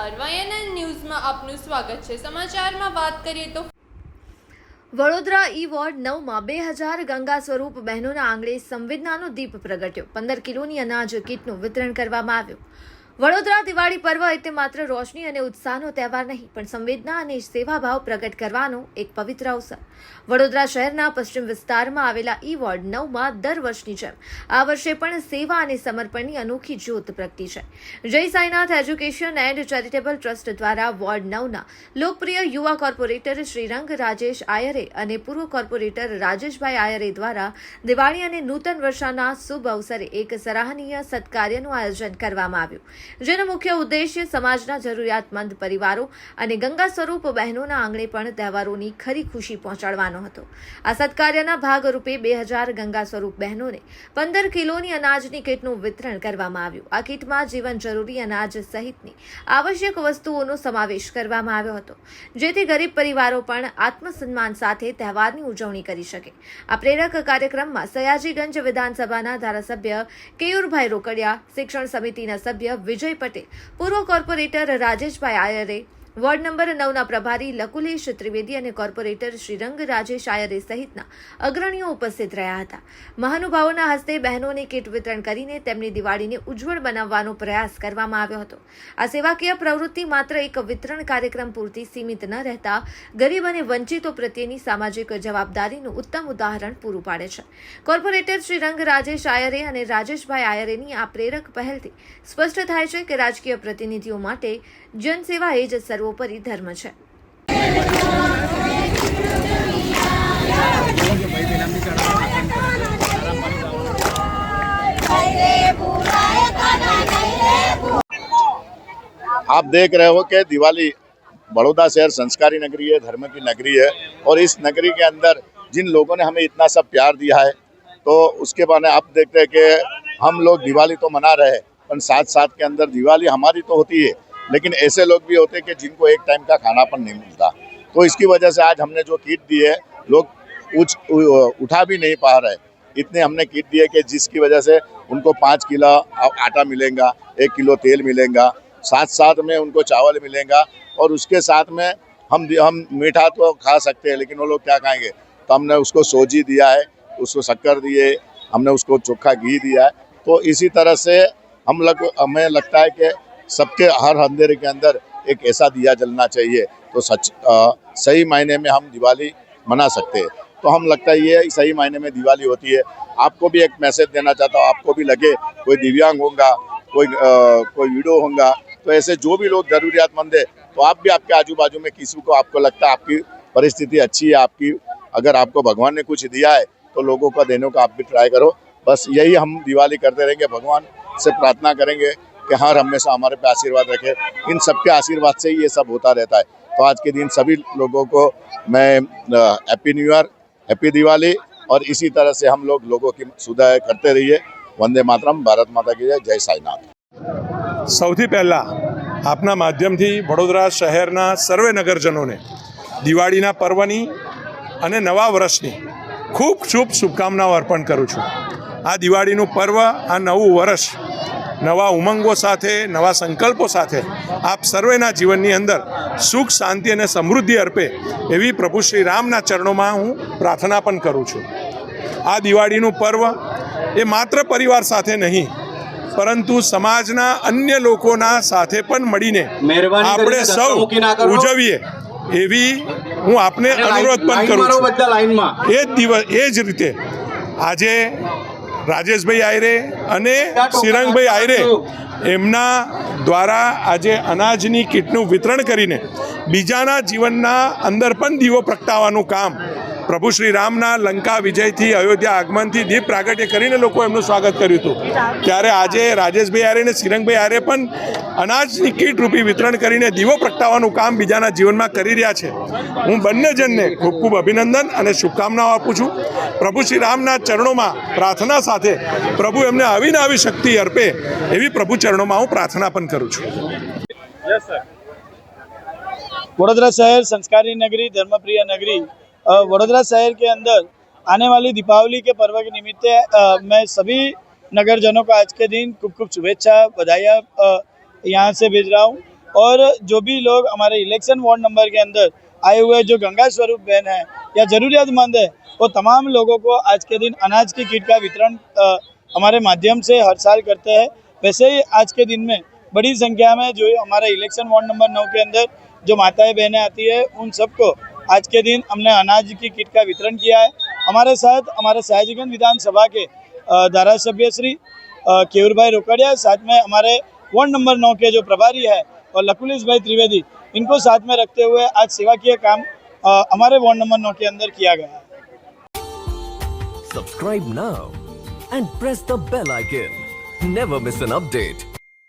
નમસ્કાર. વાયએનએન ન્યૂઝમાં આપનું સ્વાગત છે. સમાચારમાં વાત કરીએ તો વડોદરા ઈ વોર્ડ નવમાં બે હજાર ગંગા સ્વરૂપ બહેનોના આંગણે સંવેદનાનો દીપ પ્રગટ્યો. પંદર કિલોની અનાજ કીટનું વિતરણ કરવામાં આવ્યું. વડોદરા દિવાળી પર્વ એટલે માત્ર રોશની અને ઉત્સાહનો તહેવાર નહીં, પણ સંવેદના અને સેવાભાવ પ્રગટ કરવાનો એક પવિત્ર અવસર. વડોદરા શહેરના પશ્ચિમ વિસ્તારમાં આવેલા ઈ વોર્ડ નવમાં દર વર્ષની જેમ આ વર્ષે પણ સેવા અને સમર્પણની અનોખી જ્યોત પ્રગટી છે. Jai Sainath education and charitable trust દ્વારા વોર્ડ નવના લોકપ્રિય યુવા કોર્પોરેટર શ્રીરંગ રાજેશ આયરે અને પૂર્વ કોર્પોરેટર રાજેશભાઈ આયરે દ્વારા દિવાળી અને નૂતન વર્ષાના શુભ અવસરે એક સરાહનીય સત્કાર્યનું આયોજન કરવામાં આવ્યું. જેનો મુખ્ય ઉદ્દેશ્ય સમાજના જરૂરિયાતમંદ પરિવારો અને ગંગા સ્વરૂપ બહેનોના આંગણે પણ તહેવારોની ખરી ખુશી પહોંચાડવાનો હતો. આ સત્કાર્યના ભાગરૂપે બે હજાર ગંગા સ્વરૂપ બહેનોને પંદર કિલોની અનાજની કીટનું વિતરણ કરવામાં આવ્યું. આ કીટમાં જીવન જરૂરી અનાજ સહિતની આવશ્યક વસ્તુઓનો સમાવેશ કરવામાં આવ્યો હતો, જેથી ગરીબ પરિવારો પણ આત્મસન્માન સાથે તહેવારની ઉજવણી કરી શકે. આ પ્રેરક કાર્યક્રમમાં સયાજીગંજ વિધાનસભાના ધારાસભ્ય કેયુરભાઈ રોકડિયા, શિક્ષણ સમિતિના સભ્ય વિજય પટેલ. પૂર્વ corporator Rajeshbhai Ayare ward number નવના પ્રભારી લકુલેશ ત્રિવેદી અને કોર્પોરેટર શ્રીરંગ રાજેશ આયરે સહિતના અગ્રણીઓ ઉપસ્થિત રહ્યા હતા. મહાનુભાવોના હસ્તે બહેનોને કીટ વિતરણ કરીને તેમની દિવાળીને ઉજ્જવળ બનાવવાનો પ્રયાસ કરવામાં આવ્યો હતો. આ સેવાકીય પ્રવૃત્તિ માત્ર એક વિતરણ કાર્યક્રમ પૂરતી સીમિત ન રહેતા ગરીબ અને વંચિતો પ્રત્યેની સામાજિક જવાબદારીનું ઉત્તમ ઉદાહરણ પૂરું પાડે છે. કોર્પોરેટર શ્રી રંગ રાજેશ આયરે અને રાજેશભાઈ આયરેની આ પ્રેરક પહેલથી સ્પષ્ટ થાય છે કે રાજકીય પ્રતિનિધિઓ માટે જનસેવા એ જ સર્વોપરી ધર્મ છે आप देख रहे हो कि दिवाली बड़ौदा शहर संस्कारी नगरी है धर्म की नगरी है और इस नगरी के अंदर जिन लोगों ने हमें इतना सब प्यार दिया है तो उसके बाद आप देखते हैं कि हम लोग दिवाली तो मना रहे हैं पर साथ साथ के अंदर दिवाली हमारी तो होती है लेकिन ऐसे लोग भी होते हैं कि जिनको एक टाइम का खानापन नहीं मिलता। तो इसकी वजह से आज हमने जो किट दी है, लोग उच उठा भी नहीं पा रहे। इतने हमने किट दिए कि जिसकी वजह से उनको पाँच किलो आटा मिलेगा, एक किलो तेल मिलेगा साथ साथ में उनको चावल मिलेगा और उसके साथ में हम हम मीठा तो खा सकते हैं, लेकिन वो लोग क्या खाएँगे? तो हमने उसको सोजी दिया है, उसको शक्कर दिए, हमने उसको चोखा घी दिया है। तो इसी तरह से हम लोग, हमें लगता है कि सबके हर अंधेरे के अंदर एक ऐसा दिया जलना चाहिए। तो सच अ, सही मायने में हम दिवाली मना सकते हैं। तो हम लगता है ये सही मायने में दिवाली होती है। आपको भी एक मैसेज देना चाहता हूँ आपको भी लगे कोई दिव्यांग होगा कोई अ, कोई विडो होगा तो ऐसे जो भी लोग जरूरियातमंद है तो आप भी आपके आजू बाजू में किसी को आपको लगता है आपकी परिस्थिति अच्छी है आपकी अगर आपको भगवान ने कुछ दिया है तो लोगों का देने का आप भी ट्राई करो। बस यही हम दिवाली करते रहेंगे भगवान से प्रार्थना करेंगे। कि हर हमेशा हमारे पे आशीर्वाद रखे इन सबके आशीर्वाद से ही ये सब होता रहता है तो आज के दिन सभी लोगों को मैं happy new year happy Diwali और इसी तरह से हम लोग लोगों की सुधार करते रहिए वंदे मातरम भारत माता की जय जय साईनाथ સૌથી પહેલાં આપના માધ્યમથી વડોદરા શહેરના સર્વે નગરજનોને દિવાળીના પર્વની અને નવા વર્ષની ખૂબ શુભ શુભકામનાઓ અર્પણ કરું છું આ દિવાળીનું પર્વ આ નવું વર્ષ નવા ઉમંગો સાથે નવા સંકલ્પો સાથે આપ સર્વેના જીવનની અંદર સુખ શાંતિ અને સમૃદ્ધિ અર્પે એવી પ્રભુ શ્રી રામના ચરણોમાં હું પ્રાર્થના પણ કરું છું. આ દિવાળીનું પર્વ એ માત્ર પરિવાર સાથે નહીં પરંતુ સમાજના અન્ય લોકોના સાથે પણ મળીને આપણે સૌ. ઉજવીએ એવી હું આપને અનુરોધ પણ કરું છું. એ જ દિવસ એ જ રીતે આજે રાજેશભાઈ આયરે અને શ્રીરંગભાઈ આયરે એમના દ્વારા આજે અનાજની કીટનું વિતરણ કરીને બીજાના જીવનના અંદર પણ દીવો પ્રગટાવવાનું કામ પ્રભુ શ્રી રામના લંકા વિજયથી અયોધ્યા આગમનથી દીપ પ્રાગટ્ય કરીને લોકો એમનું સ્વાગત કર્યું હતું. ત્યારે આજે રાજેશભાઈ આર્ય અને શ્રીરંગભાઈ આર્ય પણ અનાજની કીટ રૂપી વિતરણ કરીને દીવો પ્રગટાવવાનું કામ બીજાના જીવનમાં કરી રહ્યા છે. હું બંને જણને ખૂબ ખૂબ અભિનંદન અને શુભકામનાઓ આપું છું. પ્રભુ શ્રી રામના ચરણોમાં પ્રાર્થના સાથે પ્રભુ એમને આવીને આવી શક્તિ અર્પે એવી પ્રભુ ચરણોમાં હું પ્રાર્થના પણ કરું છું. વડોદરા શહેર સંસ્કારી નગરી, ધર્મપ્રિય નગરી वडोदरा शहर के अंदर आने वाली दीपावली के पर्व के निमित्त मैं सभी नगरजनों को आज के दिन खूब खूब शुभेच्छा, बधाइयाँ यहाँ से भेज रहा हूँ। और जो भी लोग हमारे इलेक्शन वार्ड नंबर के अंदर आए हुए जो गंगा स्वरूप बहन है या ज़रूरियातमंद है, वो तमाम लोगों को आज के दिन अनाज की किट का वितरण हमारे माध्यम से हर साल करते हैं। वैसे ही आज के दिन में बड़ी संख्या में जो हमारे इलेक्शन वार्ड नंबर नौ के अंदर जो माताएँ बहनें आती है, उन सबको आज के दिन हमने अनाज की किट का वितरण किया है हमारे साथ, हमारे सयाजीगंज विधानसभा के धारा सभ्य श्री केवर भाई रोकड़िया, साथ में हमारे वार्ड नंबर नौ के जो प्रभारी है, और लकुलिस भाई त्रिवेदी, इनको साथ में रखते हुए आज सेवाकीय काम हमारे वार्ड नंबर नौ के अंदर किया गया है Subscribe now and press the bell icon. Never miss an update.